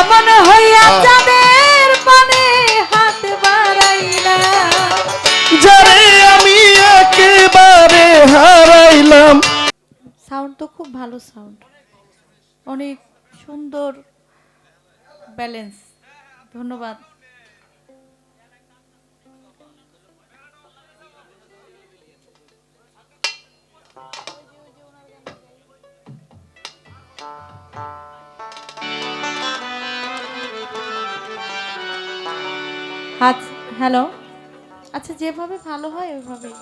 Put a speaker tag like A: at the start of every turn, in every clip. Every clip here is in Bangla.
A: বামন হইয়া। চাঁদের পানে হাত বাড়াইলা?
B: যারে আমি একেবারে হারাইলাম।
A: সাউন্ড তো খুব ভালো সাউন্ড অনেক সুন্দর ব্যালেন্স ধন্যবাদ। আচ্ছা হ্যালো আচ্ছা যেভাবে ভালো হয় ওইভাবেই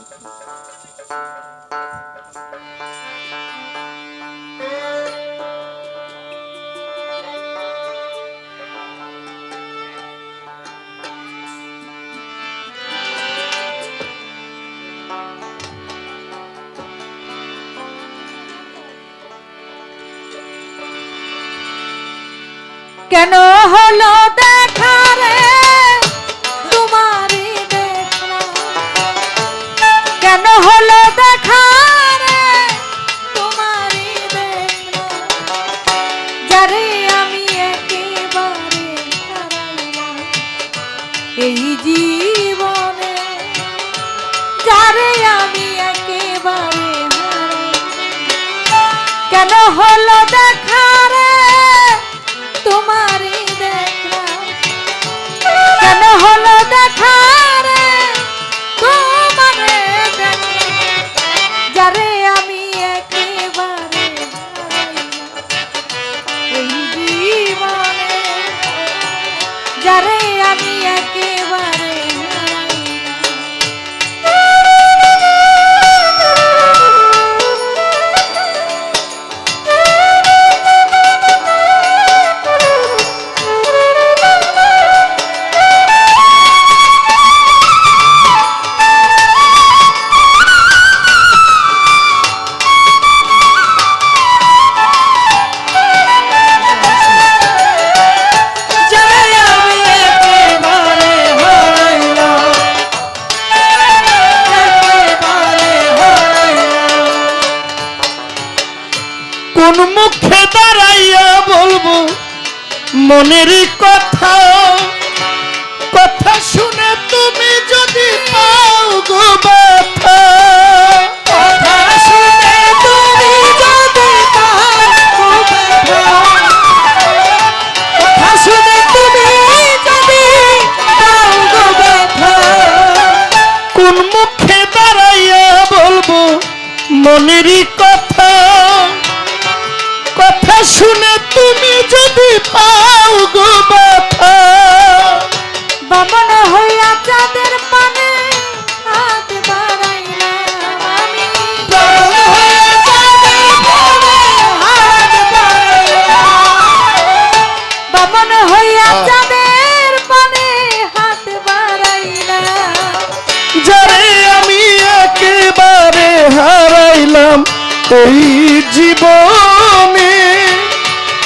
A: কেন হলো এই জীবনে যারে আমি একেবারে কেন হলো দেখা যারে আমি একেবারে
B: কোন মুখে দাঁড়াইয়া বলব মনের কথা কথা শুনে তুমি যদি পাও গো ব্যথা। শুনে তুমি যদি পাও গো ব্যথা
A: বামন হইয়া চাঁদের পানে হাত বাড়াইলাম আমি। বামন হইয়া চাঁদের পানে হাত বাড়াইলাম।
B: যারে আমি একেবারে হারাইলাম এই জীবনে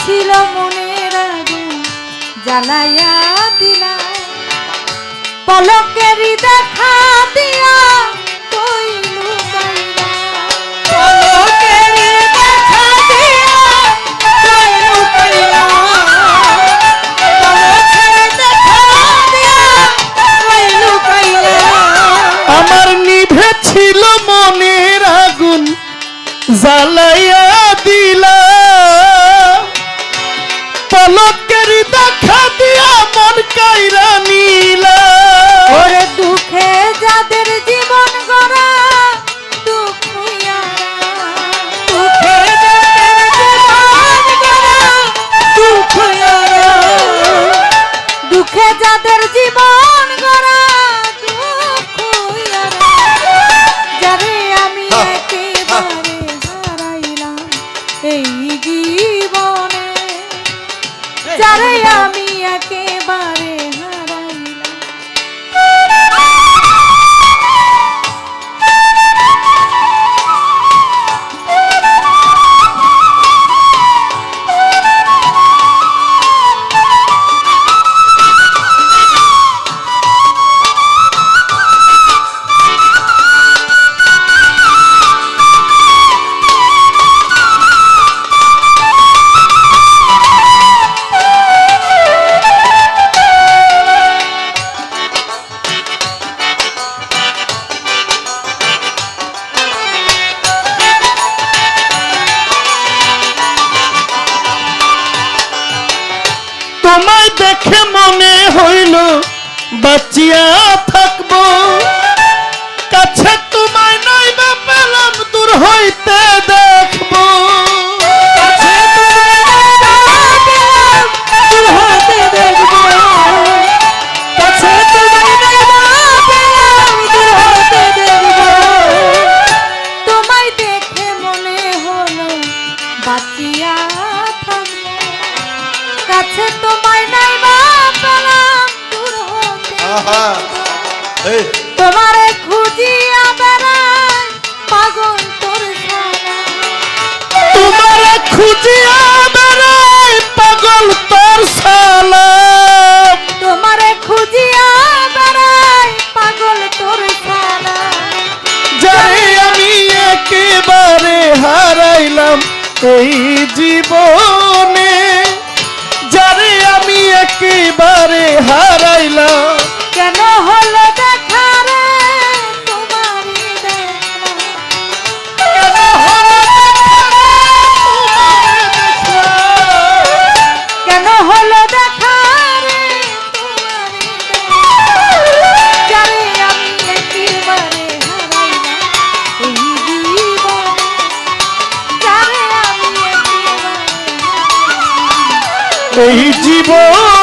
A: ছিল মনের আগুন, জ্বালাইয়া দিলা পলকেরই দেখা দিয়া
B: আমার নিভে ছিল মনের আগুন, জ্বালাইয়া দিলা দেখা দিয়া মন কাইরা বাঁচিয়া
A: তোমারে খুঁজিয়া বেড়ায় পাগল তোর
B: তোমারে খুঁজিয়া বেড়ায় পাগল তোর সালা
A: তোমারে খুঁজিয়া বেড়ায় পাগল তোর সালা
B: যাই আমি একেবারে হারাইলাম এই জীবন
A: এই জীবন